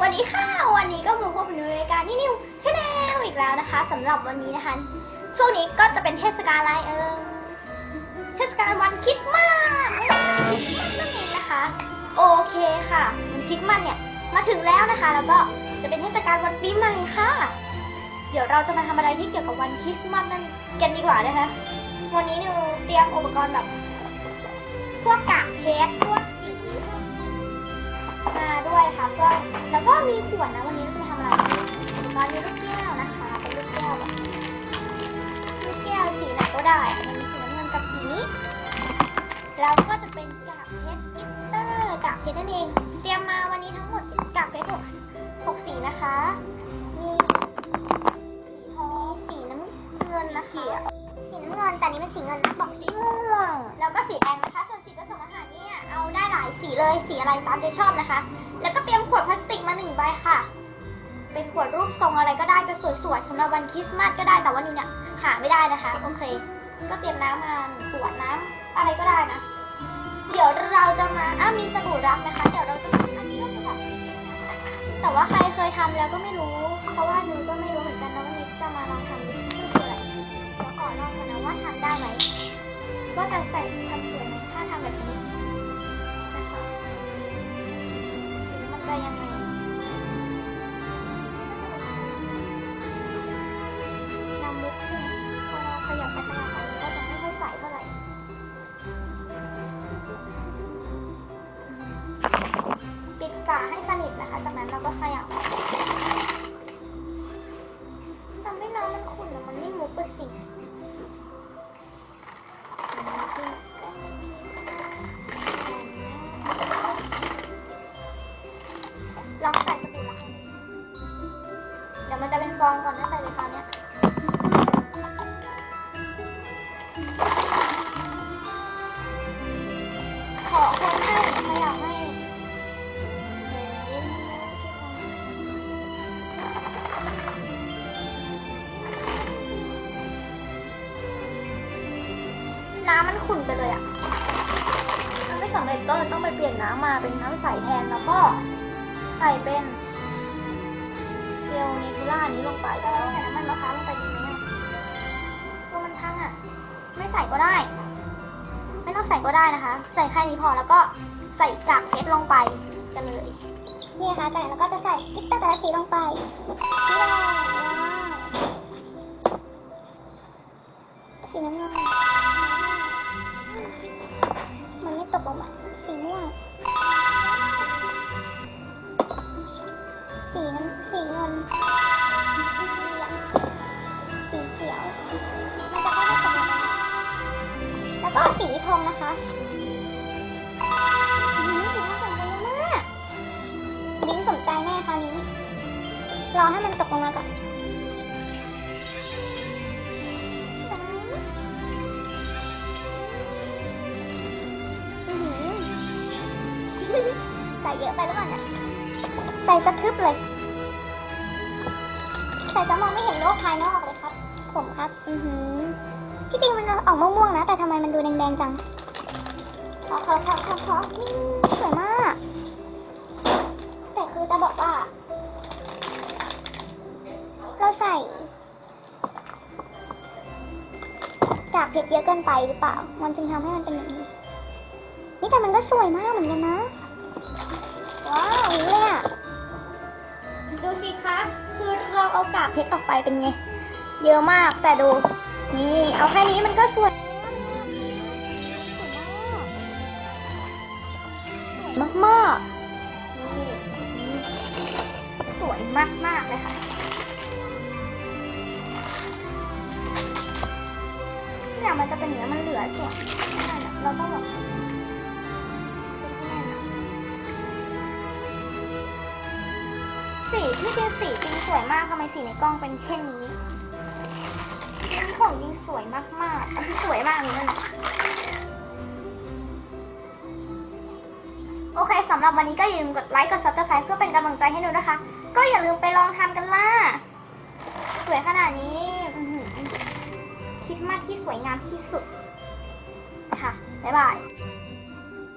วันนี้ค่ะ วันนี้ก็มาพบกับรายการนิวชาแนลอีกแล้วนะคะสำหรับวันนี้นะคะ ช่วงนี้ก็จะเป็นเทศกาลอะไรเออเทศกาลวันคริดมาสคริดมาสนั่นเองนะคะ โอเคค่ะวันคริดมาสเนี่ยมาถึงแล้วนะคะ แล้วก็จะเป็นเทศกาลวันปีใหม่ค่ะ เดี๋ยวเราจะมาทำอะไรที่เกี่ยวกับวันคริสต์มาสนั่นกันดีกว่านะคะ วันนี้นิวเตรียมอุปกรณ์แบบพวก มีขวดนะวันนี้เราจะทำอะไรตอนนี้ลูกแก้วนะคะเป็นลูกแก้วแบบลูกแก้วสีไหนก็ได้อาจจะมีสีน้ำเงินกับสีนี้แล้วก็จะเป็นกากเพชรกิตเตอร์กากเพชรนั่นเอง เตรียมมาวันนี้ทั้งหมดกากเพชรหกหกสีนะคะ มีสีทองมีสีน้ำเงินนะคะสีน้ำเงินแต่นนี้เป็นสีเงินนะบอกสีม่วงแล้วก็สีแดงนะคะ สีเลยสีอะไรตามใจชอบนะคะ แล้วก็เตรียมขวดพลาสติกมาหนึ่งใบค่ะ เป็นขวดรูปทรงอะไรก็ได้จะสวยๆสำหรับวันคริสต์มาสก็ได้แต่ว่านิวเนี่ยหาไม่ได้นะคะ โอเค ก็เตรียมน้ำมาหนึ่งขวดน้ำอะไรก็ได้นะ เดี๋ยวเราจะมาอะมีสบู่รักนะคะ เดี๋ยวเราจะอันนี้ก็คือแบบแต่ว่าใครเคยทำแล้วก็ไม่รู้ เพราะว่านิวก็ไม่รู้เหมือนกันนะว่านิวจะมาลองทำดูซิว่าคืออะไรเดี๋ยวก่อนลองกันนะว่าทำได้ไหมว่าจะใส่ทำสวยไหมถ้าทำแบบนี้ จะยังไงนำลุกขึ้นพอเราขยับไปขนาดนั้นก็จะไม่ค่อยใสเท่าไหร่ปิดฝาให้สนิทนะคะ จากนั้นเราก็ขยับ ฟองก่อนถ้าใส่ไปคราวเนี้ยขอคนให้ขยับให้น้ำมันขุ่นไปเลยอะมันไม่สำเร็จก็เลยต้องไปเปลี่ยนน้ำมาเป็นน้ำใสแทนแล้วก็ใส่เป็น จลเนทูล่านี้ลงไปแล้วใส่น้ำมันมะพร้าวลงไปดีไหมอะตัวมันทั้งอะ ไม่ใส่ก็ได้ ไม่ต้องใส่ก็ได้นะคะ ใส่แค่นี้พอแล้วก็ใส่กากเพชรลงไปกันเลยนี่นะคะจากนั้นเราก็จะใส่กิ๊ตเตอร์แต่ละสีลงไปว้าวสีน้ำเงินมัน แล้วก็สีทองนะคะดิ้งสนใจแน่คราวนี้ รอให้มันตกลงมาก่อนใส่เยอะไปหรือเปล่าเนี่ย ใส่สะทึบเลย ใส่ซะมองไม่เห็นโลกภายนอกเลยครับ ผมครับ อือหือ ที่จริงมันออกม่วงๆนะ แต่ทำไมมันดูแดงๆจังขอขอขอขอขอนี่สวยมาก แต่คือจะบอกว่า เราใส่กากเพชรเยอะเกินไปหรือเปล่า มันจึงทำให้มันเป็นอย่างนี้ นี่แต่มันก็สวยมากเหมือนกันนะ ว้าวอย่างนี้เลยอะดูสิคะ คือเราเอากากเพชรออกไปเป็นไง เยอะมากแต่ดู นี่เอาแค่นี้มันก็สวยสวยมากนี่สวยมากๆเลยค่ะเนี่ยมันจะเป็นอย่างนี้ยมันเหลือส่วนนั่นนะเราต้องแบบสีที่จริงสีจริงสวยมากทำไมสีในกล้องเป็นเช่นนี้ ของจริงสวยมากๆ สวยมากนี่นั่นแหละโอเคสำหรับวันนี้ก็อย่าลืมกดไลค์ กด subscribe เพื่อเป็นกำลังใจให้หนูนะคะ ก็อย่าลืมไปลองทำกันล่ะ สวยขนาดนี้คิดมากที่สวยงามที่สุด ค่ะ บ๊ายบาย